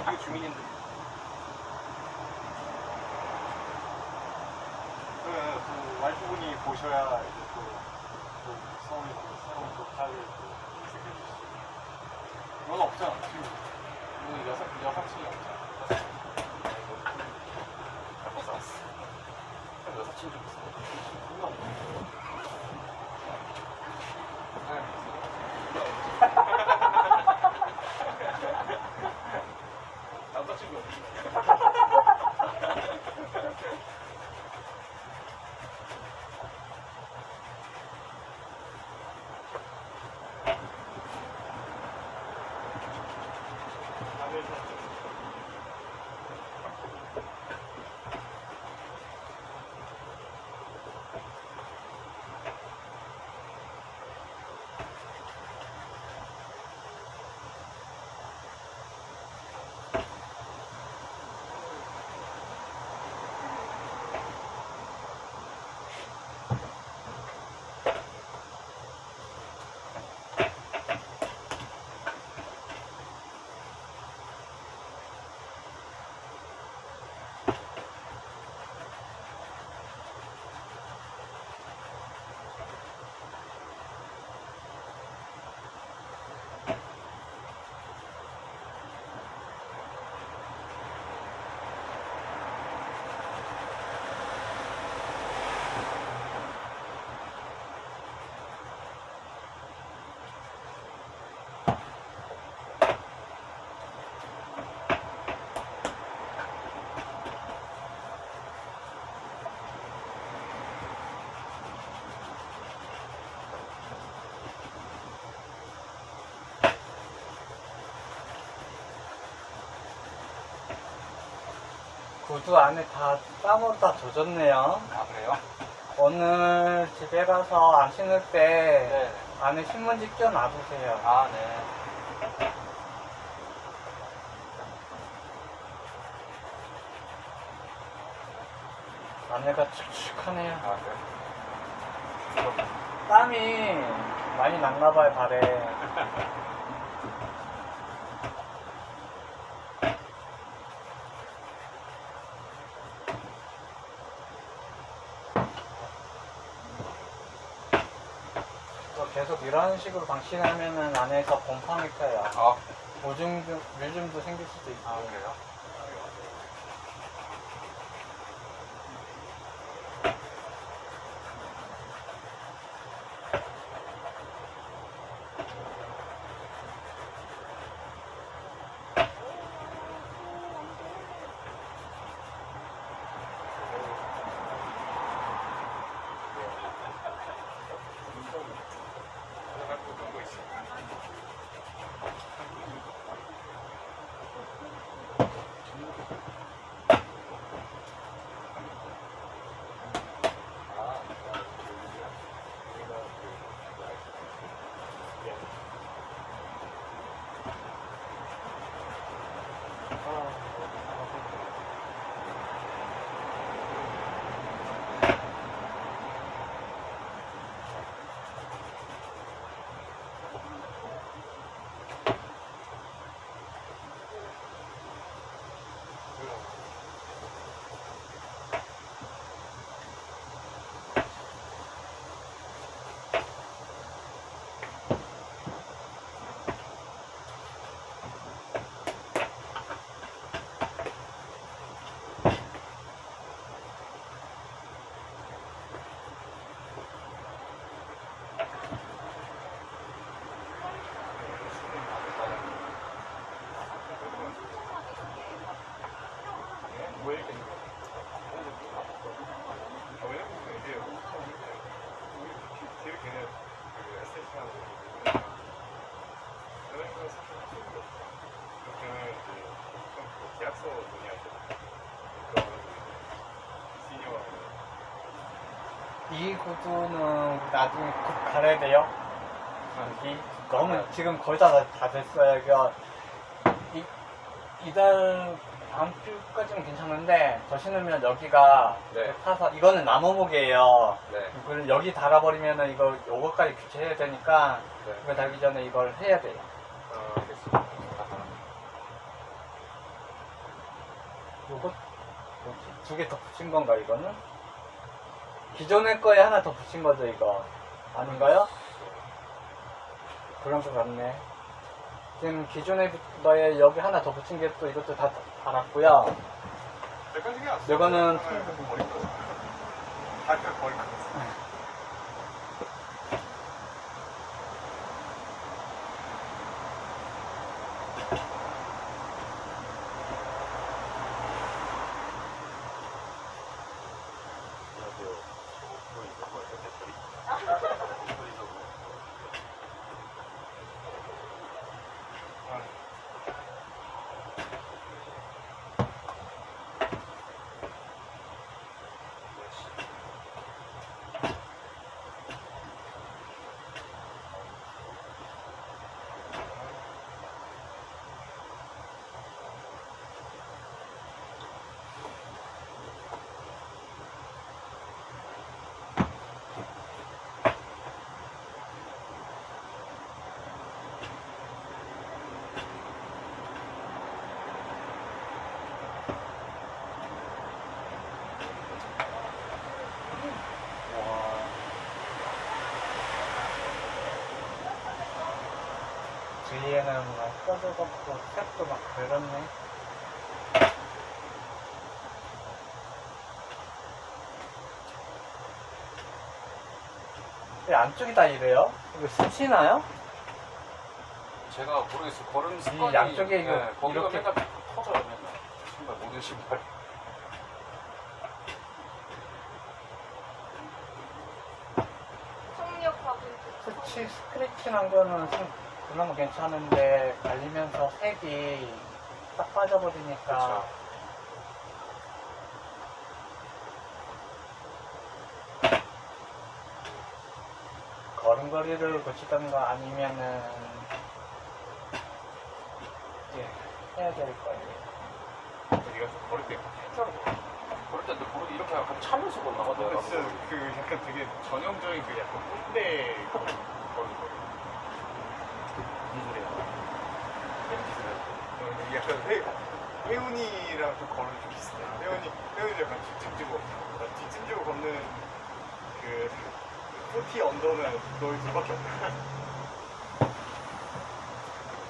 이거 주민인데. 그, 그 와이프분이 보셔야 이제 또, 또 서울에 또 새로운 또 파를 또 인식해 주시죠. 이건 없잖아, 지금. 이거 여사, 여사친이 없잖아. 갖고 싸웠어. 그럼 여사친 좀 있어. 구두 안에 다 땀으로 다 젖었네요. 아, 그래요? 오늘 집에 가서 안 신을 때 네. 안에 신문지 껴 놔두세요. 아, 네. 안에가 축축하네요. 아, 그래. 땀이 많이 났나봐요, 발에. 이거 계속 이런 식으로 방치하면은 안에서 곰팡이 펴요. 아, 오줌도, 뮤즘도 생길 수도 있고. 아, 그래요? 뭐 이렇게 왜냐면 이게 제일 걔네 그 에스테이션하고 그런 거 사실 할 수가 없어. 그렇게는 이제 좀그 계약서 논의할 때 그런 시니어 이 구두는 나중에 곧 갈아야 돼요. 여기 너무 지금 거의 다, 다 됐어요. 이거 이, 이달 다음 주까지는 괜찮은데 더 신으면 여기가 네. 타서 이거는 나무목이에요. 네. 이걸 여기 달아버리면은 이거 요거까지 교체해야 되니까 네. 이거 달기 전에 이걸 해야 돼요. 어, 알겠습니다. 요거 두개 더 붙인 건가 이거는? 기존의 거에 하나 더 붙인 거죠 이거 아닌가요? 그런 것 같네 지금 기존의 거에 여기 하나 더 붙인 게 또 이것도 다 달았고요 써. 이거는 거. 거. 와. 뒤에는 막 꺼져갖고 색도 막 그렇네. 왜 안쪽이 다 이래요? 이거 스치나요? 제가 모르겠어요. 걸음 습관이 양쪽에 이거 네, 거기가 이렇게- 맨날 터져요 맨날. 신발 모든 신발. 속력 받은 스치 스크래치 난 거는 좀 그런 거 괜찮은데 갈리면서 색이 딱 빠져버리니까 그렇죠. 걸음걸이를 고치던가 아니면은 예, 해야 될 거예요. 네가 좀 버릴 때 했잖아. 그럴 때도 모르게 이렇게 약간 차면서 건너가더라고요. 그 약간 되게 전형적인 그 약간 꼰대 그런 거는 무슨 소리야? 어, 약간 회, 회운이랑 좀 걸음이 좀 비슷해. 회운이, 회운이 약간 뒤집고, 뒤집고 걷는 그, 40 언더는 너희 둘밖에 없다.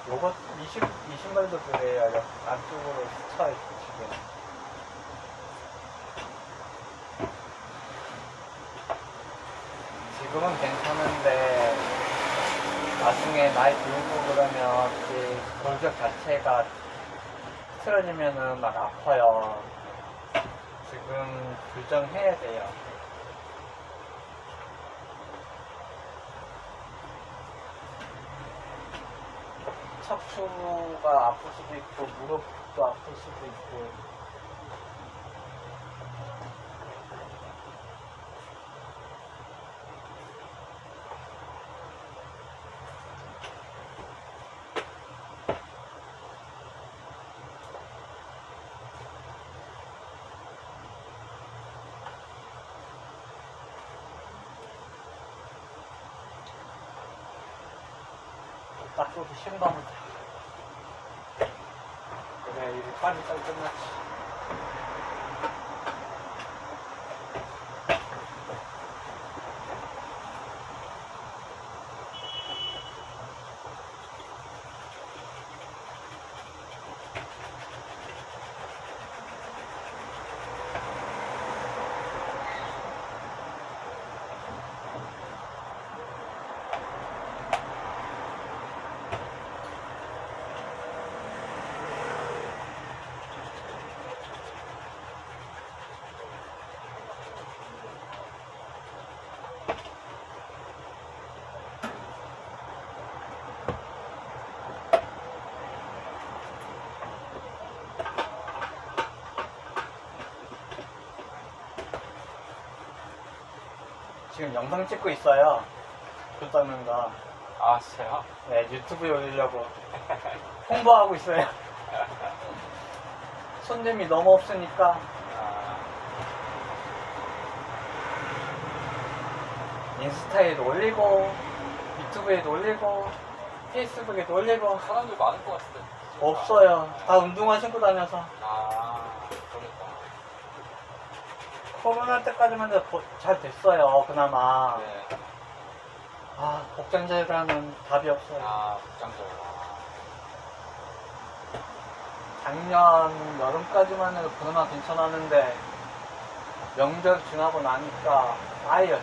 요거 20, 20말도 그래야 옆 안쪽으로 스쳐있고 지금. 지금은 괜찮은데 나중에 나이 들고 그러면 그 골격 자체가 틀어지면은 막 아파요. 지금 교정해야 돼요. 척추가 아플 수도 있고 무릎도 아플 수도 있고 딱 저기 신방을 그 지 지금 영상 찍고 있어요. 글 닦는 거 아 진짜요? 네, 유튜브에 올리려고 홍보하고 있어요. 손님이 너무 없으니까. 아, 인스타에도 올리고 유튜브에도 올리고 페이스북에도 올리고. 사람들 많을 것 같은데. 없어요. 다 운동화 신고 다녀서. 아 코로나 때까지만 해도 거- 잘 됐어요. 그나마. 네. 아, 복장제라는 답이 없어요. 아, 복장절. 작년 여름까지만 해도 그나마 괜찮았는데 명절 지나고 나니까 아예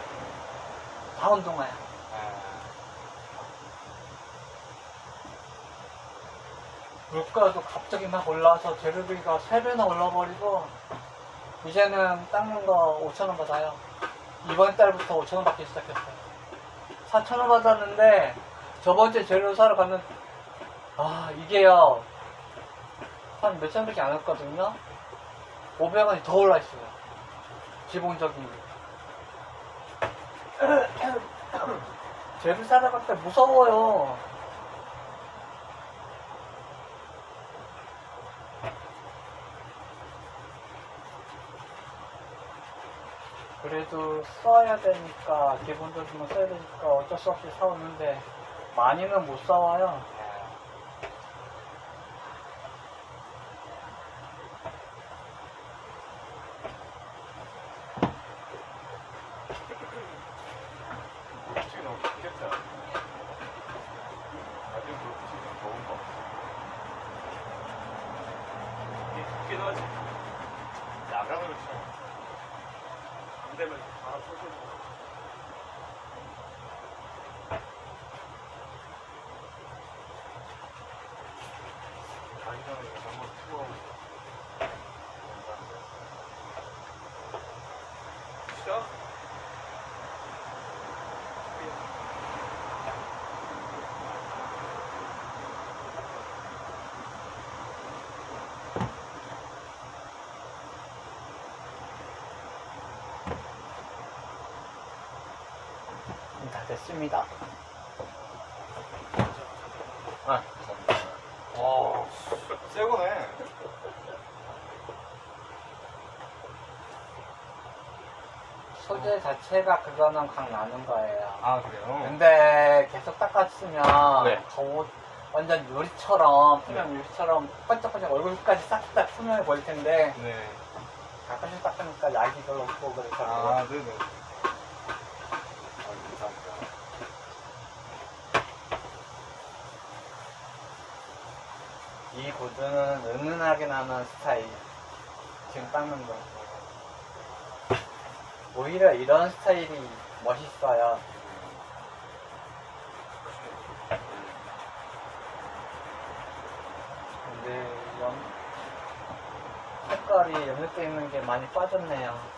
다 운동화야. 네. 물가도 갑자기 막 올라와서 재료비가 3배나 올라버리고 이제는 닦는 거 5천원 받아요. 이번 달부터 5천원 받기 시작했어요. 4천원 받았는데 저번 주에 재료 사러 갔는데 아 이게요 한 몇천 원밖에 안 했거든요. 500원이 더 올라 있어요. 기본적인 게. 재료 사러 갈 때 무서워요. 그래도 써야 되니까 기본적인 거 써야 되니까 어쩔 수 없이 사오는데 많이는 못 사와요. 지금 너무 좋겠지 않아? 아직 뭐 지금 좋은 거 없어. 이게 좋긴 하지. 야간으로 치면 안 되면 바로 쏘고. 가기 전에 이거 한번 투어. 시작. 다 됐습니다. 아, 와, 새 거네. 소재 자체가 그거는 강 나는 거예요. 아, 그래요? 근데 계속 닦아주면 네. 거 완전 유리처럼 투명 유리처럼 반짝반짝 얼굴까지 싹싹 투명해 보일 텐데 네. 가끔씩 닦으니까 약이 별로 없고 그래서 아, 네네. 아, 감사합니다. 이 구두는 은은하게 나는 스타일. 지금 닦는 거. 오히려 이런 스타일이 멋있어요. 근데 연 색깔이 염색돼 있는 게 많이 빠졌네요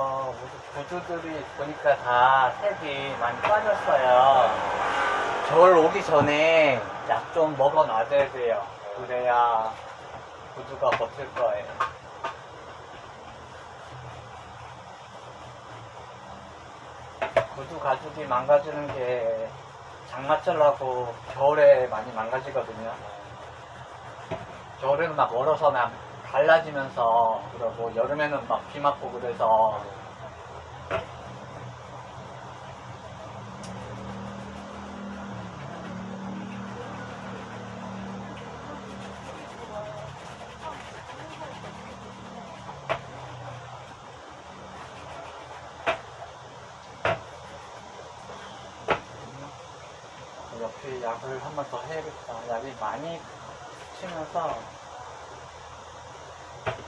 모두 구두들이 보니까 다 색이 많이 빠졌어요. 겨울 오기 전에 약 좀 먹어 놔줘야 돼요. 그래야 구두가 버틸 거예요. 구두 가죽이 망가지는 게 장마철하고 겨울에 많이 망가지거든요. 겨울에는 막 얼어서 막 갈라지면서 그러고 여름에는 막 비 맞고 그래서 옆에 약을 한 번 더 해야겠다. 약이 많이 치면서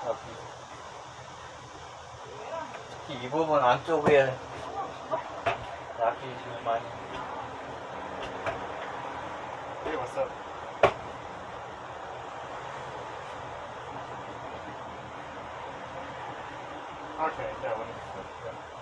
여기 특히 이 부분 안쪽에 약이 지금 많이 yeah, let me. Yeah.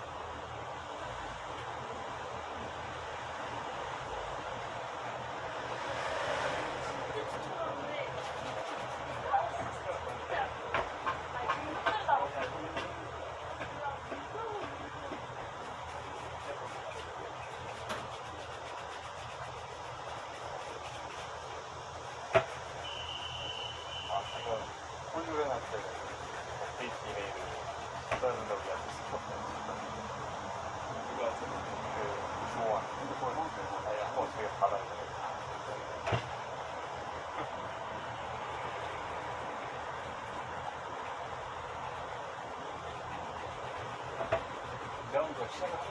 아니 이런 거 나왔어 그 5월 13일 그 많이 아 씨발 이게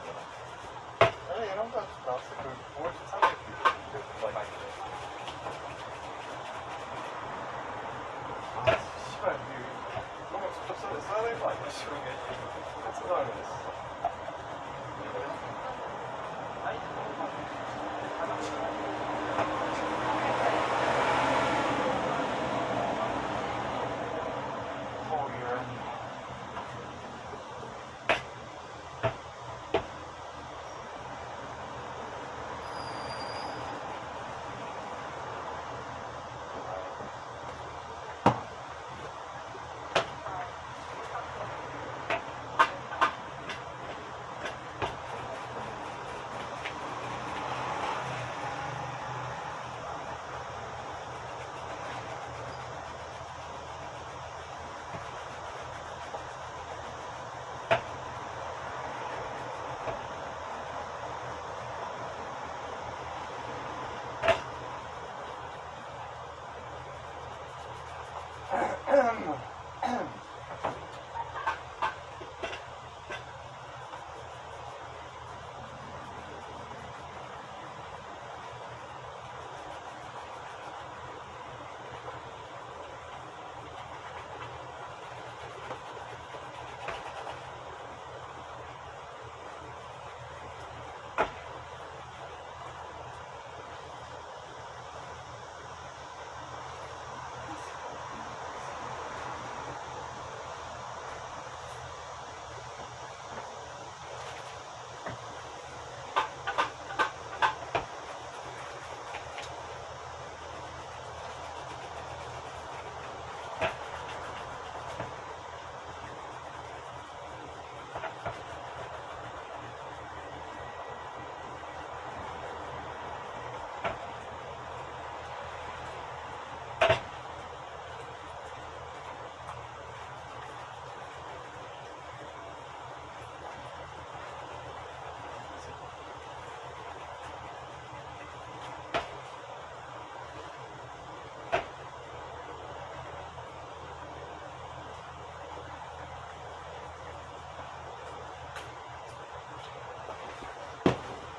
Oh.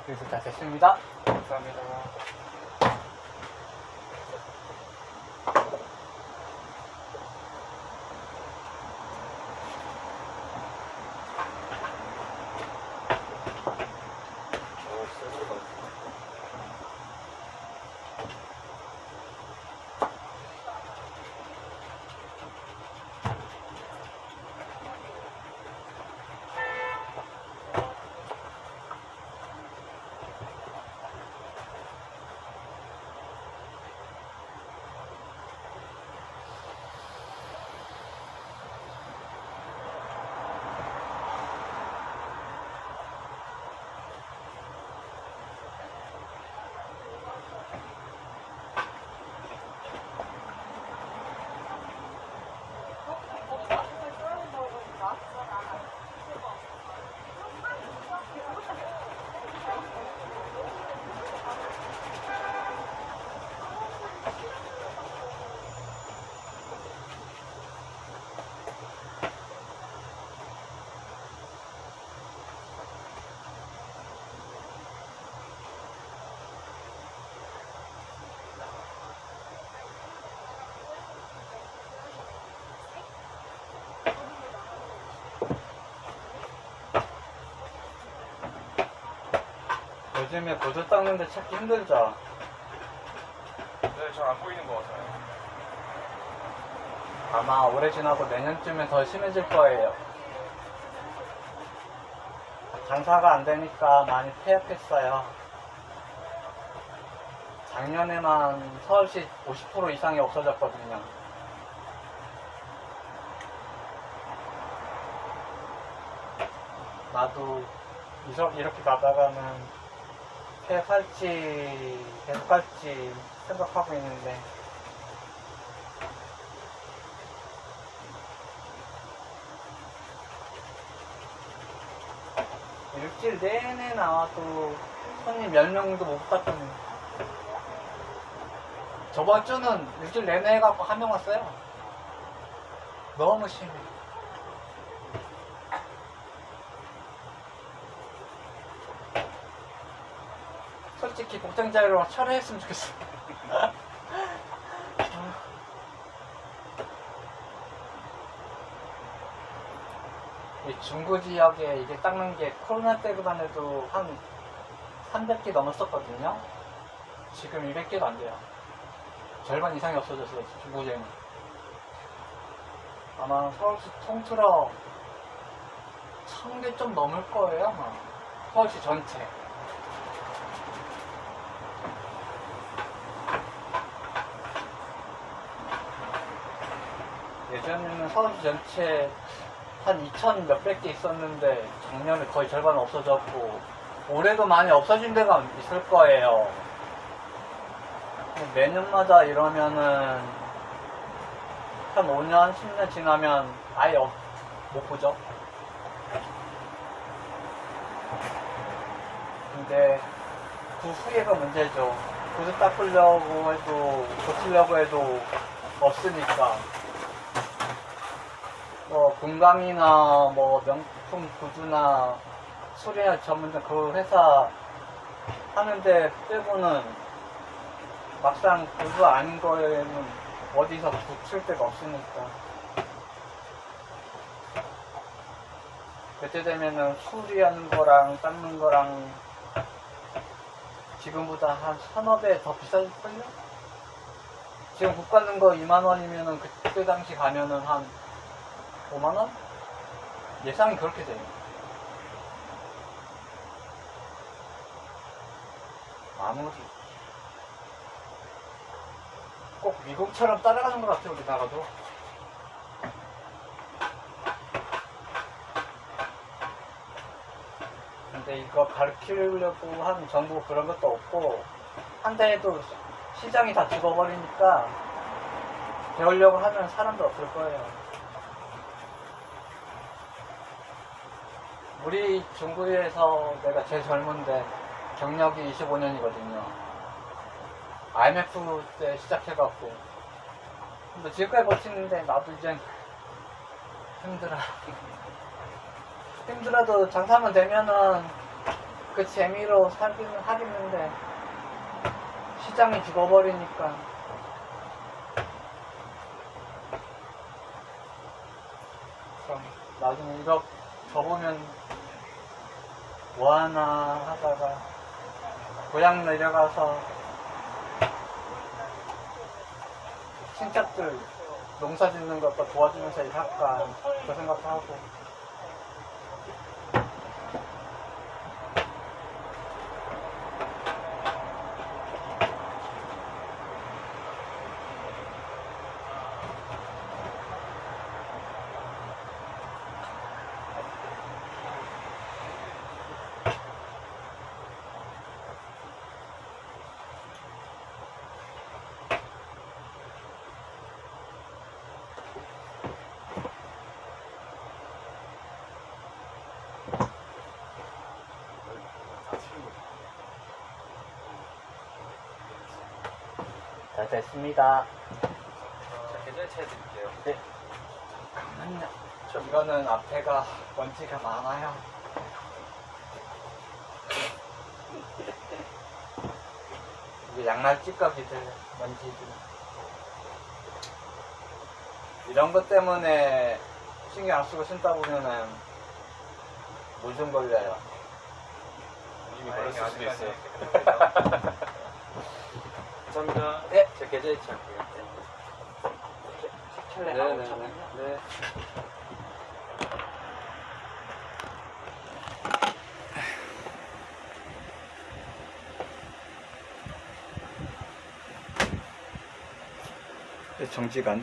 그래서 다 됐습니다. 감사합니다. 요즘에 보조 닦는데 찾기 힘들죠? 네, 잘 안 보이는 것 같아요. 아마 올해 지나고 내년쯤엔 더 심해질 거예요. 장사가 안 되니까 많이 폐역했어요. 작년에만 서울시 50% 이상이 없어졌거든요. 나도 이렇게 가다가는 폐역할지 계속 할지 생각하고 있는데 일주일 내내 나와도 손님 10명도 못 닦거든요. 저번 주는 일주일 내내 해갖고 한 명 왔어요. 너무 심해. 복장자로 철회했으면 좋겠어. 이 중구 지역에 이게 닦는 게 코로나 때만 해도 한 300개 넘었었거든요. 지금 200개도 안 돼요. 절반 이상이 없어졌어요, 중구 지역은. 아마 서울시 통틀어 1000개 좀 넘을 거예요, 아마. 서울시 전체. 예전에는 서울시 전체 한 2천 몇백 개 있었는데 작년에 거의 절반 없어졌고 올해도 많이 없어진 데가 있을 거예요. 매년마다 이러면은 한 5년, 10년 지나면 아예 없- 못 보죠. 근데 그 후회가 문제죠. 구두 닦으려고 해도, 고치려고 해도 없으니까. 뭐, 공감이나 뭐, 명품 구두나 소리나 전문점 그 회사 하는데 빼고는 막상 구두 아닌 거에는 어디서 붙일 데가 없으니까. 그때 되면은 수리하는 거랑 닦는 거랑 지금보다 한 서너 배 더 비쌀걸요? 지금 국 받는 거 2만 원이면은 그때 당시 가면은 한 5만 원? 예상이 그렇게 돼요. 아무리 꼭 미국처럼 따라가는 것 같아요, 우리나라도. 근데 이거 가르치려고 하는 정부 그런 것도 없고, 한 대에도 시장이 다 죽어버리니까, 배우려고 하는 사람도 없을 거예요. 우리 중구에서 내가 제일 젊은데, 경력이 25년이거든요. IMF 때 시작해갖고. 근데 지금까지 버티는데 나도 이제 힘들어. 힘들어도 장사만 되면은 그 재미로 살기는 하겠는데 시장이 죽어버리니까. 그럼 나중에 이거 접으면 뭐하나 하다가 고향 내려가서 친척들 농사 짓는 것도 도와주면서 일할까 그 생각도 하고 됐습니다. 자, 계좌이체 해드릴게요. 네. 잠깐만요. 저 이거는 앞에가 먼지가 많아요. 이게 양말 찌꺼기들, 먼지들. 이런 것 때문에 신경 안 쓰고 신다 보면은 물좀 걸려요. 이미 아, 걸렸을 수도 있어요. 감사합니다. 네. 제 계좌 이체 할게요. 네, 네, 네, 네, 네. 네. 정지가 안 돼?